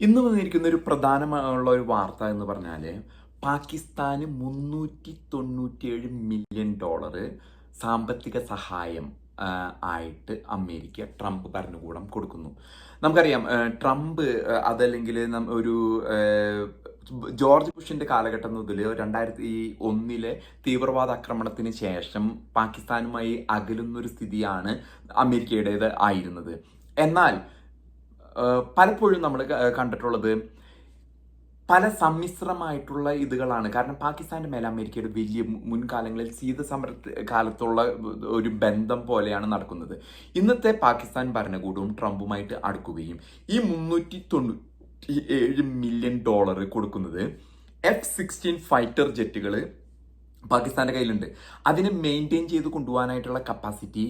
ഇന്ന് വന്നിരിക്കുന്ന ഒരു പ്രധാനമുള്ള ഒരു വാർത്ത എന്ന് പറഞ്ഞാൽ പാകിസ്ഥാന് മുന്നൂറ്റി തൊണ്ണൂറ്റിയേഴ് മില്യൺ ഡോളർ സാമ്പത്തിക സഹായം ആയിട്ട് അമേരിക്ക ട്രംപ് ഭരണകൂടം കൊടുക്കുന്നു. നമുക്കറിയാം ട്രംപ് അതല്ലെങ്കിൽ ഒരു ജോർജ് ബുഷിന്റെ കാലഘട്ടം മുതൽ രണ്ടായിരത്തി ഒന്നിലെ തീവ്രവാദ ആക്രമണത്തിന് ശേഷം പാകിസ്ഥാനുമായി അകലുന്നൊരു സ്ഥിതിയാണ് അമേരിക്കയുടേത് ആയിരുന്നത്. എന്നാൽ പലപ്പോഴും നമ്മൾ കണ്ടിട്ടുള്ളത് പല സമ്മിശ്രമായിട്ടുള്ള ഇതുകളാണ്. കാരണം പാകിസ്ഥാന്റെ മേലെ അമേരിക്കയുടെ വലിയ മുൻകാലങ്ങളിൽ ശീത സമര കാലത്തുള്ള ഒരു ബന്ധം പോലെയാണ് നടക്കുന്നത്. ഇന്നത്തെ പാകിസ്ഥാൻ ഭരണകൂടവും ട്രംപുമായിട്ട് അടുക്കുകയും ഈ മുന്നൂറ്റി തൊണ്ണൂറ്റി ഏഴ് മില്യൺ ഡോളർ കൊടുക്കുന്നത് എഫ് സിക്സ്റ്റീൻ ഫൈറ്റർ ജെറ്റുകൾ പാകിസ്ഥാന്റെ കയ്യിലുണ്ട്. അതിനെ മെയിന്റെയിൻ ചെയ്ത് കൊണ്ടുപോകാനായിട്ടുള്ള കപ്പാസിറ്റി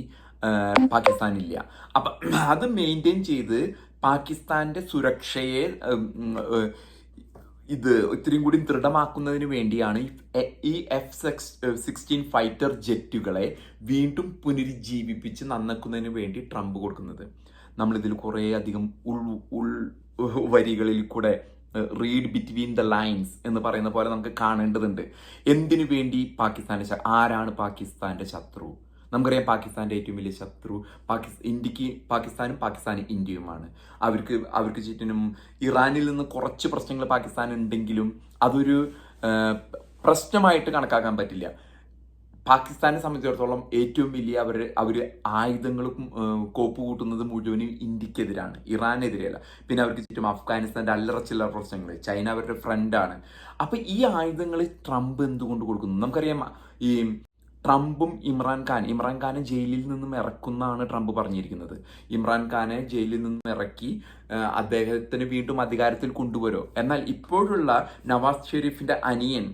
പാകിസ്ഥാനില്ല. അപ്പം അത് മെയിന്റെയിൻ ചെയ്ത് പാകിസ്ഥാന്റെ സുരക്ഷയെ ഇത് ഇത്രയും കൂടി ദൃഢമാക്കുന്നതിന് വേണ്ടിയാണ് ഈ എഫ് സെക്സ് സിക്സ്റ്റീൻ ഫൈറ്റർ ജെറ്റുകളെ വീണ്ടും പുനരുജ്ജീവിപ്പിച്ച് നന്നാക്കുന്നതിന് വേണ്ടി ട്രംപ് കൊടുക്കുന്നത്. നമ്മളിതിൽ കുറേ അധികം ഉൾ ഉൾ വരികളിൽ കൂടെ റീഡ് ബിറ്റ്വീൻ ദ ലൈൻസ് എന്ന് പറയുന്ന പോലെ നമുക്ക് കാണേണ്ടതുണ്ട്. എന്തിനു വേണ്ടി പാകിസ്ഥാന്റെ ആരാണ് പാകിസ്ഥാന്റെ ശത്രു? നമുക്കറിയാം പാകിസ്ഥാന്റെ ഏറ്റവും വലിയ ശത്രു പാകിസ് ഇന്ത്യയ്ക്ക് പാകിസ്ഥാനും പാകിസ്ഥാനും ഇന്ത്യയുമാണ്. അവർക്ക് അവർക്ക് ചുറ്റിനും ഇറാനിൽ നിന്ന് കുറച്ച് പ്രശ്നങ്ങൾ പാകിസ്ഥാൻ ഉണ്ടെങ്കിലും അതൊരു പ്രശ്നമായിട്ട് കണക്കാക്കാൻ പറ്റില്ല. പാകിസ്ഥാനെ സംബന്ധിച്ചിടത്തോളം ഏറ്റവും വലിയ അവർ അവർ ആയുധങ്ങളും ഏഹ്, കോപ്പ് കൂട്ടുന്നത് മുഴുവനും ഇന്ത്യക്കെതിരാണ്. ഇറാനെതിരെയല്ല. പിന്നെ അവർക്ക് ചുറ്റും അഫ്ഗാനിസ്ഥാന്റെ അല്ലറ ചില്ലറ പ്രശ്നങ്ങൾ ചൈന അവരുടെ ഫ്രണ്ടാണ് അപ്പോൾ ഈ ആയുധങ്ങൾ ട്രംപ് എന്തുകൊണ്ട് കൊടുക്കുന്നു? നമുക്കറിയാം ഈ ട്രംപും ഇമ്രാൻഖാൻ ഇമ്രാൻഖാനെ ജയിലിൽ നിന്നും ഇറക്കുന്നാണ് ട്രംപ് പറഞ്ഞിരിക്കുന്നത്. ഇമ്രാൻഖാനെ ജയിലിൽ നിന്നും ഇറക്കി അദ്ദേഹത്തിന് വീണ്ടും അധികാരത്തിൽ കൊണ്ടുവരോ. എന്നാൽ ഇപ്പോഴുള്ള നവാസ് ഷെരീഫിന്റെ അനിയൻ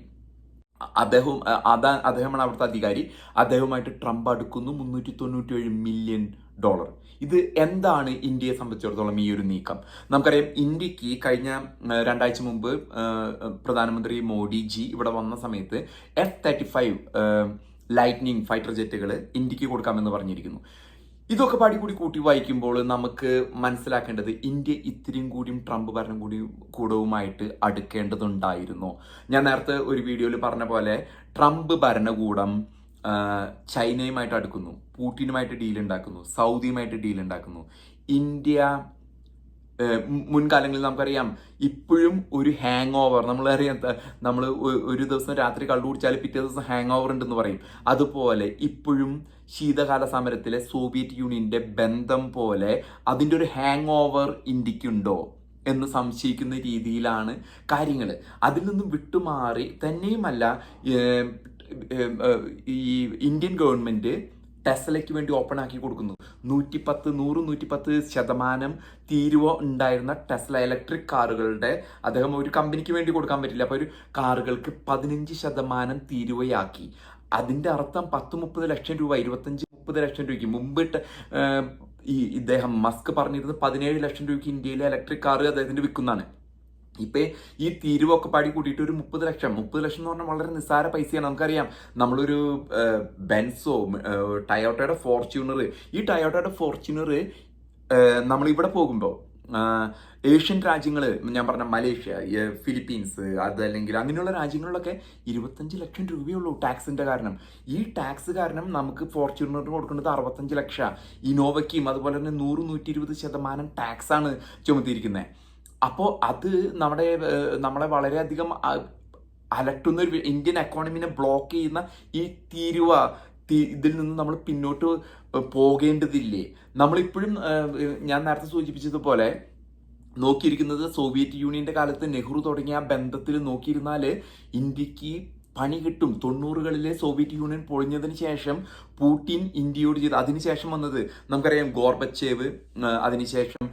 അദ്ദേഹം അതാ അദ്ദേഹമാണ് അവിടുത്തെ അധികാരി. അദ്ദേഹവുമായിട്ട് ട്രംപ് അടുക്കുന്നു മുന്നൂറ്റി തൊണ്ണൂറ്റി ഏഴ് മില്യൺ ഡോളർ. ഇത് എന്താണ് ഇന്ത്യയെ സംബന്ധിച്ചിടത്തോളം ഈ ഒരു നീക്കം? നമുക്കറിയാം ഇന്ത്യയ്ക്ക് കഴിഞ്ഞ രണ്ടാഴ്ച മുമ്പ് പ്രധാനമന്ത്രി മോഡിജി ഇവിടെ വന്ന സമയത്ത് F thirty five lightning fighter ജെറ്റുകൾ ഇന്ത്യയ്ക്ക് കൊടുക്കാമെന്ന് പറഞ്ഞിരിക്കുന്നു. ഇതൊക്കെ പാടി കൂടി കൂട്ടി വായിക്കുമ്പോൾ നമുക്ക് മനസ്സിലാക്കേണ്ടത് ഇന്ത്യ ഇത്തിരിയും കൂടിയും ട്രംപ് ഭരണം കൂടി കൂടവുമായിട്ട് അടുക്കേണ്ടതുണ്ടായിരുന്നു. ഞാൻ നേരത്തെ ഒരു വീഡിയോയിൽ പറഞ്ഞ പോലെ ട്രംപ് ഭരണകൂടം ചൈനയുമായിട്ട് അടുക്കുന്നു പൂട്ടിനുമായിട്ട് ഡീൽ ഉണ്ടാക്കുന്നു സൗദിയുമായിട്ട് ഡീൽ ഉണ്ടാക്കുന്നു. ഇന്ത്യ മുൻകാലങ്ങളിൽ നമുക്കറിയാം. ഇപ്പോഴും ഒരു ഹാങ് ഓവർ നമ്മൾ അറിയാം നമ്മൾ ഒരു ദിവസം രാത്രി കള്ളു കുടിച്ചാൽ പിറ്റേ ദിവസം ഹാങ് ഓവർ ഉണ്ടെന്ന് പറയും. അതുപോലെ ഇപ്പോഴും ശീതകാല സമരത്തിലെ സോവിയറ്റ് യൂണിയന്റെ ബന്ധം പോലെ അതിന്റെ ഒരു ഹാങ് ഓവർ ഇന്ത്യക്കുണ്ടോ എന്ന് സംശയിക്കുന്ന രീതിയിലാണ് കാര്യങ്ങൾ അതിൽ നിന്നും വിട്ടുമാറി തന്നെയുമല്ല ഈ ഇന്ത്യൻ ഗവൺമെന്റ് ടെസ്ലയ്ക്ക് വേണ്ടി ഓപ്പൺ ആക്കി കൊടുക്കുന്നു. നൂറ്റി പത്ത് നൂറ് നൂറ്റി പത്ത് ശതമാനം തീരുവ ഉണ്ടായിരുന്ന ടെസ്ല ഇലക്ട്രിക് കാറുകളുടെ അദ്ദേഹം ഒരു കമ്പനിക്ക് വേണ്ടി കൊടുക്കാൻ പറ്റില്ല. അപ്പോൾ ഒരു കാറുകൾക്ക് പതിനഞ്ച് ശതമാനം തീരുവയാക്കി. അതിന്റെ അർത്ഥം പത്ത് മുപ്പത് ലക്ഷം രൂപ ഇരുപത്തഞ്ച് മുപ്പത് ലക്ഷം രൂപയ്ക്ക്. മുമ്പ് ടെ- ഏഹ് ഈ ഇദ്ദേഹം മസ്ക് പറഞ്ഞിരുന്നത് പതിനേഴ് ലക്ഷം രൂപയ്ക്ക് ഇന്ത്യയിലെ ഇലക്ട്രിക് കാറ് അദ്ദേഹത്തിന് വിൽക്കുന്നതാണ്. ഇപ്പൊ ഈ തീരുവൊക്കെ പാടി കൂട്ടിയിട്ട് ഒരു മുപ്പത് ലക്ഷം. മുപ്പത് ലക്ഷം എന്ന് പറഞ്ഞാൽ വളരെ നിസ്സാര പൈസയാണ്. നമുക്കറിയാം. നമ്മളൊരു ബെൻസോ ടയോട്ടയുടെ ഫോർച്യൂണർ. ഈ ടയോട്ടയുടെ ഫോർച്യൂണർ നമ്മളിവിടെ പോകുമ്പോൾ ഏഷ്യൻ രാജ്യങ്ങൾ ഞാൻ പറഞ്ഞ മലേഷ്യ ഫിലിപ്പീൻസ് അതല്ലെങ്കിൽ അങ്ങനെയുള്ള രാജ്യങ്ങളിലൊക്കെ ഇരുപത്തഞ്ച് ലക്ഷം രൂപയുള്ളൂ ടാക്സിന്റെ കാരണം. ഈ ടാക്സ് കാരണം നമുക്ക് ഫോർച്യൂണറിന് കൊടുക്കേണ്ടത് അറുപത്തഞ്ച് ലക്ഷം. ഇനോവയ്ക്കും അതുപോലെ തന്നെ നൂറ് നൂറ്റി ഇരുപത് ശതമാനം ടാക്സാണ് ചുമത്തിയിരിക്കുന്നത് അപ്പോൾ അത് നമ്മുടെ നമ്മളെ വളരെയധികം അലട്ടുന്ന ഒരു ഇന്ത്യൻ എക്കോണമിനെ ബ്ലോക്ക് ചെയ്യുന്ന ഈ തീരുവ ഇതിൽ നിന്ന് നമ്മൾ പിന്നോട്ട് പോകേണ്ടതില്ലേ? നമ്മളിപ്പോഴും ഞാൻ നേരത്തെ സൂചിപ്പിച്ചതുപോലെ നോക്കിയിരിക്കുന്നത് സോവിയറ്റ് യൂണിയന്റെ കാലത്ത് നെഹ്റു തുടങ്ങിയ ആ ബന്ധത്തിൽ നോക്കിയിരുന്നാൽ ഇന്ത്യയ്ക്ക് പണി കിട്ടും. തൊണ്ണൂറുകളിലെ സോവിയറ്റ് യൂണിയൻ പൊളിഞ്ഞതിന് ശേഷം പൂട്ടിൻ ഇന്ത്യയോട് ചെയ്ത് അതിനുശേഷം വന്നത് നമുക്കറിയാം ഗോർബച്ചേവ് അതിനുശേഷം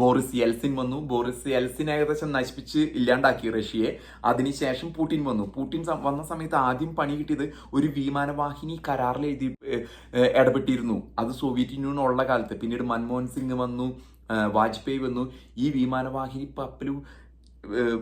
ബോറിസ് യെൽസിൻ വന്നു. ബോറിസ് യെൽസിൻ ഏകദേശം നശിപ്പിച്ച് ഇല്ലാണ്ടാക്കി റഷ്യയെ. അതിനുശേഷം പൂട്ടിൻ വന്നു. പൂട്ടിൻ വന്ന സമയത്ത് ആദ്യം പണി കിട്ടിയത് ഒരു വിമാനവാഹിനി കരാറിൽ എഴുതി ഇടപെട്ടിരുന്നു. അത് സോവിയറ്റ് യൂണിയൻ ഉള്ള കാലത്ത്. പിന്നീട് മൻമോഹൻ സിംഗ് വന്നു വാജ്പേയി വന്നു. ഈ വിമാനവാഹിനി ഏഹ്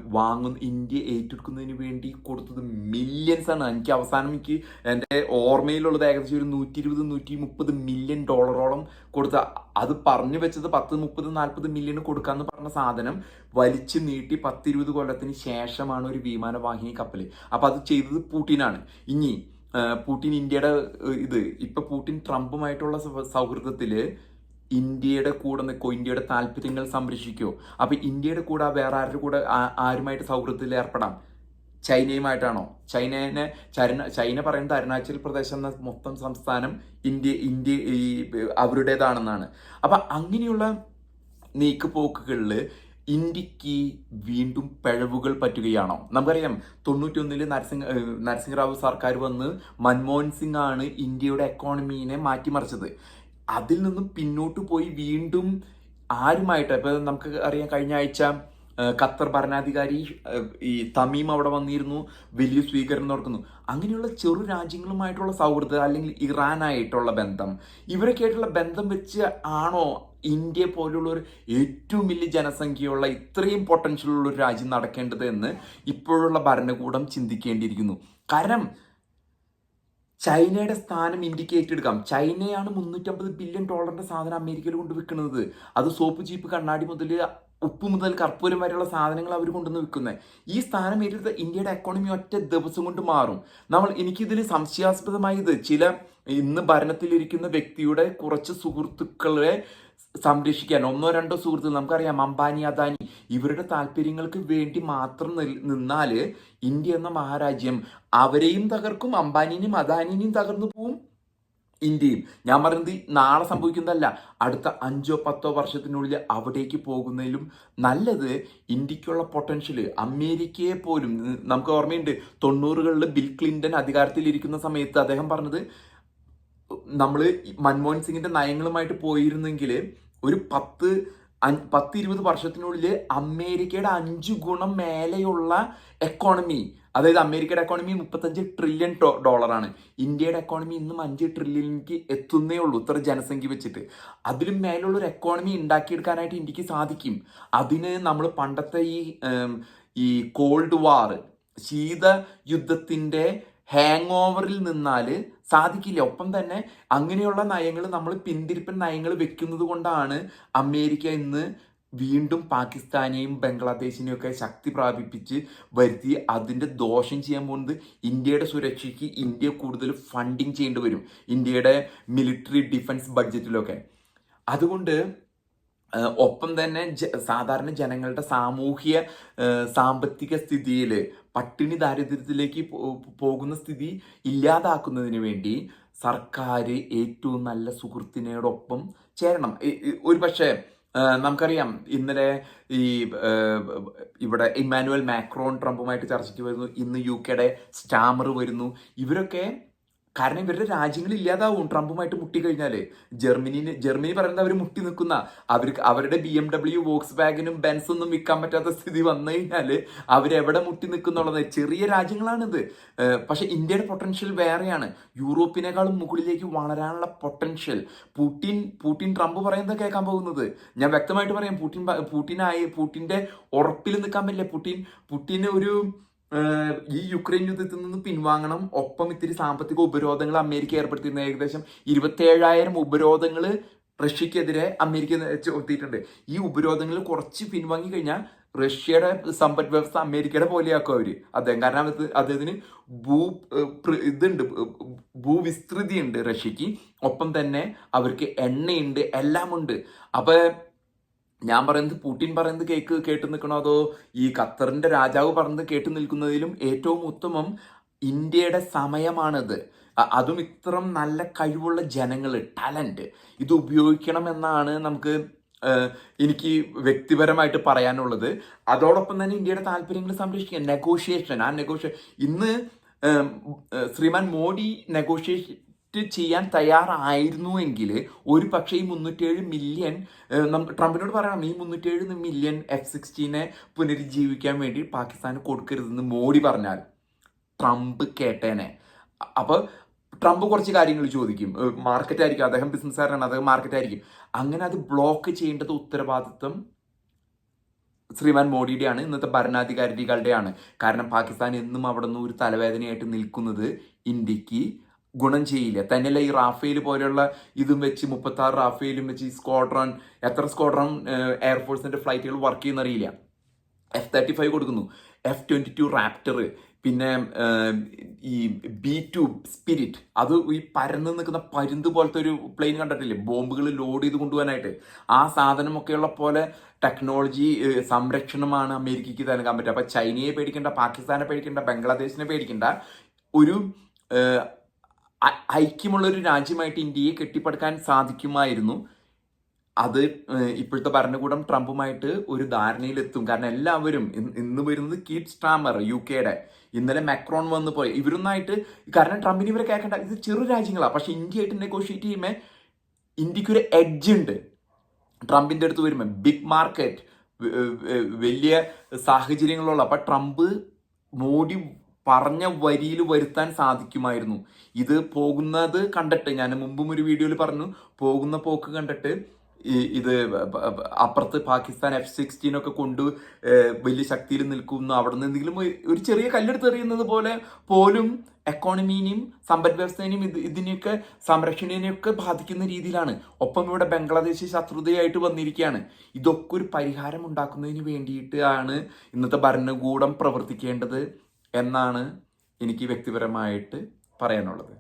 വാങ്ങുന്ന ഇന്ത്യ ഏറ്റെടുക്കുന്നതിന് വേണ്ടി കൊടുത്തത് മില്യൺസ് ആണ്. എനിക്ക് അവസാനം എനിക്ക് എന്റെ ഓർമ്മയിലുള്ളത് ഏകദേശം ഒരു നൂറ്റി ഇരുപത് നൂറ്റി മുപ്പത് മില്യൺ ഡോളറോളം കൊടുത്ത അത് പറഞ്ഞു വെച്ചത് പത്ത് മുപ്പത് നാൽപ്പത് മില്യൺ കൊടുക്കാന്ന് പറഞ്ഞ സാധനം വലിച്ചു നീട്ടി പത്തിരുപത് കൊല്ലത്തിന് ശേഷമാണ് ഒരു വിമാനവാഹിനി കപ്പൽ അപ്പോൾ അത് ചെയ്തത് പൂട്ടിനാണ്. ഇനി പൂട്ടിൻ ഇന്ത്യയുടെ ഇത് ഇപ്പം പൂട്ടിൻ ട്രംപുമായിട്ടുള്ള സൗ- സൗഹൃദത്തിൽ ഇന്ത്യയുടെ കൂടെ നിൽക്കോ ഇന്ത്യയുടെ താല്പര്യങ്ങൾ സംരക്ഷിക്കോ? അപ്പൊ ഇന്ത്യയുടെ കൂടെ വേറെ ആരുടെ കൂടെ ആരുമായിട്ട് സൗഹൃദത്തിൽ ഏർപ്പെടാം? ചൈനയുമായിട്ടാണോ? ചൈനനെ ചരണ ചൈന പറയുന്നത് അരുണാചൽ പ്രദേശ് എന്ന മൊത്തം സംസ്ഥാനം ഇന്ത്യ ഇന്ത്യ ഈ അവരുടേതാണെന്നാണ്. അപ്പൊ അങ്ങനെയുള്ള നീക്കുപോക്കുകളിൽ ഇന്ത്യയ്ക്ക് വീണ്ടും പിഴവുകൾ പറ്റുകയാണോ? നമുക്കറിയാം തൊണ്ണൂറ്റൊന്നിൽ നരസിംഹ നരസിംഹറാവു സർക്കാർ വന്ന് മൻമോഹൻ സിംഗ് ആണ് ഇന്ത്യയുടെ എക്കോണമീനെ മാറ്റിമറിച്ചത്. അതിൽ നിന്നും പിന്നോട്ട് പോയി വീണ്ടും ആരുമായിട്ട് ഇപ്പൊ നമുക്ക് അറിയാം കഴിഞ്ഞ ആഴ്ച ഖത്തർ ഭരണാധികാരി ഈ തമീം അവിടെ വന്നിരുന്നു വലിയ സ്വീകരണം നടക്കുന്നു. അങ്ങനെയുള്ള ചെറു രാജ്യങ്ങളുമായിട്ടുള്ള സൗഹൃദം അല്ലെങ്കിൽ ഇറാനായിട്ടുള്ള ബന്ധം ഇവരൊക്കെ ആയിട്ടുള്ള ബന്ധം വെച്ച് ആണോ ഇന്ത്യ പോലുള്ള ഒരു ഏറ്റവും വലിയ ജനസംഖ്യയുള്ള ഇത്രയും പൊട്ടൻഷ്യലുള്ള ഒരു രാജ്യം നടക്കേണ്ടത് എന്ന് ഇപ്പോഴുള്ള ഭരണകൂടം ചിന്തിക്കേണ്ടിയിരിക്കുന്നു. കാരണം ചൈനയുടെ സ്ഥാനം ഇന്ത്യയ്ക്ക് ഏറ്റെടുക്കാം ചൈനയാണ് മുന്നൂറ്റമ്പത് ബില്യൺ ഡോളറിന്റെ സാധനം അമേരിക്കയിൽ കൊണ്ട് വിൽക്കുന്നത്. അത് സോപ്പ് ചീപ്പ് കണ്ണാടി മുതൽ ഉപ്പ് മുതൽ കർപ്പൂരം വരെയുള്ള സാധനങ്ങൾ അവർ കൊണ്ടുവന്ന് വിൽക്കുന്നത് ഈ സ്ഥാനം ഏറ്റെടുത്ത ഇന്ത്യയുടെ എക്കോണമി ഒറ്റ ദിവസം കൊണ്ട് മാറും. നമ്മൾ എനിക്കിതിൽ സംശയാസ്പദമായത് ചില ഇന്ന് ഭരണത്തിലിരിക്കുന്ന വ്യക്തിയുടെ കുറച്ച് സുഹൃത്തുക്കളെ സംരക്ഷിക്കാൻ. ഒന്നോ രണ്ടോ സുഹൃത്തുക്കൾ നമുക്കറിയാം അംബാനി അദാനി ഇവരുടെ താല്പര്യങ്ങൾക്ക് വേണ്ടി മാത്രം നിൽ- നിന്നാൽ ഇന്ത്യ എന്ന മഹാരാജ്യം അവരെയും തകർക്കും അംബാനിനെയും അദാനിനെയും തകർന്നു പോവും ഇന്ത്യയും. ഞാൻ പറയുന്നത് നാളെ സംഭവിക്കുന്നതല്ല അടുത്ത അഞ്ചോ പത്തോ വർഷത്തിനുള്ളിൽ അവിടേക്ക് പോകുന്നതിലും നല്ലത് ഇന്ത്യക്കുള്ള പൊട്ടൻഷ്യൽ അമേരിക്കയെ പോലും നമുക്ക് ഓർമ്മയുണ്ട് തൊണ്ണൂറുകളിൽ ബിൽ ക്ലിന്റൺ അധികാരത്തിലിരിക്കുന്ന സമയത്ത് അദ്ദേഹം പറഞ്ഞത് നമ്മൾ മൻമോഹൻ സിംഗിന്റെ നയങ്ങളുമായിട്ട് പോയിരുന്നെങ്കിൽ ഒരു പത്ത് പത്ത് ഇരുപത് വർഷത്തിനുള്ളിൽ അമേരിക്കയുടെ അഞ്ച് ഗുണം മേലെയുള്ള എക്കോണമി അതായത് അമേരിക്കയുടെ എക്കോണമി മുപ്പത്തഞ്ച് ട്രില്യൺ ഡോളറാണ് ഇന്ത്യയുടെ എക്കോണമി ഇന്നും അഞ്ച് ട്രില്യണിലേക്ക് എത്തുന്നേ ഉള്ളൂ ഇത്ര ജനസംഖ്യ വെച്ചിട്ട്. അതിലും മേലുള്ള ഒരു എക്കോണമി ഉണ്ടാക്കിയെടുക്കാനായിട്ട് ഇന്ത്യയ്ക്ക് സാധിക്കും. അതിന് നമ്മൾ പണ്ടത്തെ ഈ ഈ കോൾഡ് വാർ ശീത യുദ്ധത്തിന്റെ ഹാങ് ഓവറിൽ നിന്നാൽ സാധിക്കില്ല. ഒപ്പം തന്നെ അങ്ങനെയുള്ള നയങ്ങൾ നമ്മൾ പിന്തിരിപ്പൻ നയങ്ങൾ വെക്കുന്നത് കൊണ്ടാണ് അമേരിക്ക ഇന്ന് വീണ്ടും പാകിസ്ഥാനെയും ബംഗ്ലാദേശിനെയും ഒക്കെ ശക്തി പ്രാപിപ്പിച്ച് വരുത്തി അതിന്റെ ദോഷം ചെയ്യാൻ പോകുന്നത് ഇന്ത്യയുടെ സുരക്ഷയ്ക്ക് ഇന്ത്യ കൂടുതൽ ഫണ്ടിങ് ചെയ്യേണ്ടി വരും. ഇന്ത്യയുടെ മിലിറ്ററി ഡിഫൻസ് ബഡ്ജറ്റിലൊക്കെ അതുകൊണ്ട് ഒപ്പം തന്നെ സാധാരണ ജനങ്ങളുടെ സാമൂഹ്യ സാമ്പത്തിക സ്ഥിതിയിൽ പട്ടിണി ദാരിദ്ര്യത്തിലേക്ക് പോകുന്ന സ്ഥിതി ഇല്ലാതാക്കുന്നതിന് വേണ്ടി സർക്കാർ ഏറ്റവും നല്ല സുഹൃത്തിനോടൊപ്പം ചേരണം. ഒരു പക്ഷേ നമുക്കറിയാം ഇന്നലെ ഈ ഇവിടെ ഇമ്മാനുവൽ മാക്രോൺ ട്രംപുമായിട്ട് ചർച്ചയ്ക്ക് വരുന്നു ഇന്ന് യു കെയുടെ സ്റ്റാമർ വരുന്നു. ഇവരൊക്കെ കാരണം ഇവരുടെ രാജ്യങ്ങൾ ഇല്ലാതാവും. ട്രംപുമായിട്ട് മുട്ടി കഴിഞ്ഞാൽ. ജർമ്മനി ജർമ്മനി പറയുന്നത് അവർ മുട്ടി നിൽക്കുന്ന. അവർക്ക് അവരുടെ ബി എം ഡബ്ല്യു വോക്സ് വാഗനും ബെൻസ് ഒന്നും വിൽക്കാൻ പറ്റാത്ത സ്ഥിതി വന്നു കഴിഞ്ഞാൽ അവരെവിടെ മുട്ടി നിൽക്കുന്നുള്ളത്? ചെറിയ രാജ്യങ്ങളാണിത്. പക്ഷേ ഇന്ത്യയുടെ പൊട്ടൻഷ്യൽ വേറെയാണ്. യൂറോപ്പിനേക്കാളും മുകളിലേക്ക് വളരാനുള്ള പൊട്ടൻഷ്യൽ പുടിൻ പുടിൻ ട്രംപ് പറയുന്നത് കേൾക്കാൻ പോകുന്നത്. ഞാൻ വ്യക്തമായിട്ട് പറയാം. പുടിൻ പുടിനായി പുടിന്റെ ഉറപ്പിൽ നിൽക്കാൻ പറ്റില്ല. പുടിൻ പുടിന് ഒരു ഈ യുക്രൈൻ യുദ്ധത്തിൽ നിന്ന് പിൻവാങ്ങണം. ഒപ്പം ഇത്തിരി സാമ്പത്തിക ഉപരോധങ്ങൾ അമേരിക്ക ഏർപ്പെടുത്തിയിരുന്ന. ഏകദേശം ഇരുപത്തേഴായിരം ഉപരോധങ്ങൾ റഷ്യക്കെതിരെ അമേരിക്ക ചുമത്തിയിട്ടുണ്ട് ഈ ഉപരോധങ്ങൾ കുറച്ച് പിൻവാങ്ങി കഴിഞ്ഞാൽ റഷ്യയുടെ സമ്പദ് വ്യവസ്ഥ അമേരിക്കയുടെ പോലെയാക്കും അവർ. അദ്ദേഹം കാരണം അത് അദ്ദേഹത്തിന് ഭൂ ഇതുണ്ട്. ഭൂവിസ്തൃതി ഉണ്ട് റഷ്യക്ക്. ഒപ്പം തന്നെ അവർക്ക് എണ്ണയുണ്ട്. എല്ലാമുണ്ട്. അപ്പൊ ഞാൻ പറയുന്നത് പുടിൻ പറയുന്നത് കേക്ക് കേട്ട് നിൽക്കണോ അതോ ഈ ഖത്തറിന്റെ രാജാവ് പറയുന്നത് കേട്ട് നിൽക്കുന്നതിലും ഏറ്റവും ഉത്തമം ഇന്ത്യയുടെ സമയമാണിത്. അതും ഇത്രം നല്ല കഴിവുള്ള ജനങ്ങൾ ടാലന്റ് ഇത് ഉപയോഗിക്കണം എന്നാണ് നമുക്ക് എനിക്ക് വ്യക്തിപരമായിട്ട് പറയാനുള്ളത്. അതോടൊപ്പം തന്നെ ഇന്ത്യയുടെ താല്പര്യങ്ങൾ സംരക്ഷിക്കുക. നെഗോഷിയേഷൻ ആ നെഗോഷിയേഷൻ ഇന്ന് ശ്രീമാൻ മോഡി നെഗോഷിയേറ്റ് ചെയ്യാൻ തയ്യാറായിരുന്നു എങ്കിൽ ഒരു പക്ഷേ ഈ മുന്നൂറ്റേഴ് മില്യൺ ട്രംപിനോട് പറയണം ഈ മുന്നൂറ്റേഴ് മില്യൺ എഫ് സിക്സ്റ്റീനെ പുനരുജ്ജീവിക്കാൻ വേണ്ടി പാകിസ്ഥാന് കൊടുക്കരുതെന്ന് മോഡി പറഞ്ഞാൽ ട്രംപ് കേട്ടേനെ. അപ്പോൾ അപ്പൊ ട്രംപ് കുറച്ച് കാര്യങ്ങൾ ചോദിക്കും. മാർക്കറ്റ് ആയിരിക്കും അദ്ദേഹം ബിസിനസ്സുകാരനാണ് അദ്ദേഹം മാർക്കറ്റ് ആയിരിക്കും. അങ്ങനെ അത് ബ്ലോക്ക് ചെയ്യേണ്ടത് ഉത്തരവാദിത്വം ശ്രീമാൻ മോഡിയുടെയാണ് ഇന്നത്തെ ഭരണാധികാരികളുടെയാണ്. കാരണം പാകിസ്ഥാൻ എന്നും അവിടെ നിന്ന് ഒരു തലവേദനയായിട്ട് നിൽക്കുന്നത് ഇന്ത്യയ്ക്ക്. ഗുണം ചെയ്യില്ല. തന്നെയല്ല ഈ റാഫേൽ പോലെയുള്ള ഇതും വെച്ച് മുപ്പത്തി ആറ് റാഫേലും വെച്ച് ഈ സ്ക്വാഡ്രോൺ എത്ര സ്ക്വാഡ്രൺ എയർഫോഴ്സിന്റെ ഫ്ലൈറ്റുകൾ വർക്ക് ചെയ്യുന്ന അറിയില്ല എഫ് തേർട്ടി ഫൈവ് കൊടുക്കുന്നു. എഫ് ട്വന്റി ടു റാപ്റ്റർ പിന്നെ ഈ ബി ടു സ്പിരിറ്റ് അത് ഈ പരന്ന് നിൽക്കുന്ന പരുന്ത് പോലത്തെ ഒരു പ്ലെയിൻ കണ്ടിട്ടില്ലേ? ബോംബുകൾ ലോഡ് ചെയ്ത് കൊണ്ടുപോകാനായിട്ട്. ആ സാധനമൊക്കെയുള്ള പോലെ ടെക്നോളജി സംരക്ഷണമാണ് അമേരിക്കയ്ക്ക് നൽകാൻ പറ്റുക. അപ്പൊ ചൈനയെ പേടിക്കേണ്ട പാകിസ്ഥാനെ പേടിക്കേണ്ട ബംഗ്ലാദേശിനെ പേടിക്കേണ്ട. ഒരു ഏർ, ഐ- ഐക്യമുള്ള ഒരു രാജ്യമായിട്ട് ഇന്ത്യയെ കെട്ടിപ്പടുക്കാൻ സാധിക്കുമായിരുന്നു. അത് ഇപ്പോഴത്തെ ഭരണകൂടം ട്രംപുമായിട്ട് ഒരു ധാരണയിലെത്തും. കാരണം എല്ലാവരും ഇന്ന് വരുന്നത് കീറ്റ് സ്ട്രാമർ യു കെയുടെ ഇന്നലെ മാക്രോൺ വന്നു പോയി. ഇവരൊന്നായിട്ട് കാരണം ട്രംപിന് ഇവരെ കേൾക്കേണ്ട. ഇത് ചെറു രാജ്യങ്ങളാണ് പക്ഷെ ഇന്ത്യയായിട്ട് നെഗോഷിയേറ്റ് ചെയ്യുമ്പോൾ ഇന്ത്യക്കൊരു എഡ്ജ് ഉണ്ട്. ട്രംപിന്റെ അടുത്ത് വരുമ്പോൾ ബിഗ് മാർക്കറ്റ് വലിയ സാഹചര്യങ്ങളുള്ള. അപ്പം ട്രംപ് മോഡി പറഞ്ഞ വരിയിൽ വരുത്താൻ സാധിക്കുമായിരുന്നു. ഇത് പോകുന്നത് കണ്ടിട്ട് ഞാൻ മുമ്പും ഒരു വീഡിയോയിൽ പറഞ്ഞു പോകുന്ന പോക്ക് കണ്ടിട്ട് ഇത് അപ്പുറത്ത് പാകിസ്ഥാൻ എഫ് സിക്സ്റ്റീൻ ഒക്കെ കൊണ്ട് വലിയ ശക്തിയിൽ നിൽക്കുന്നു. അവിടെ നിന്ന് എന്തെങ്കിലും ഒരു- ചെറിയ കല്ലെടുത്ത് എറിയുന്നത് പോലെ പോലും എക്കോണമീനെയും സമ്പദ് വ്യവസ്ഥേനെയും ഇത് ഇതിനെയൊക്കെ സംരക്ഷണേനെയൊക്കെ ബാധിക്കുന്ന രീതിയിലാണ്. ഒപ്പം ഇവിടെ ബംഗ്ലാദേശ് ശത്രുതയായിട്ട് വന്നിരിക്കുകയാണ്. ഇതൊക്കെ ഒരു പരിഹാരം ഉണ്ടാക്കുന്നതിന് വേണ്ടിയിട്ടാണ് ഇന്നത്തെ ഭരണകൂടം പ്രവർത്തിക്കേണ്ടത്. എന്നാണ് എനിക്ക് വ്യക്തിപരമായിട്ട് പറയാനുള്ളത്.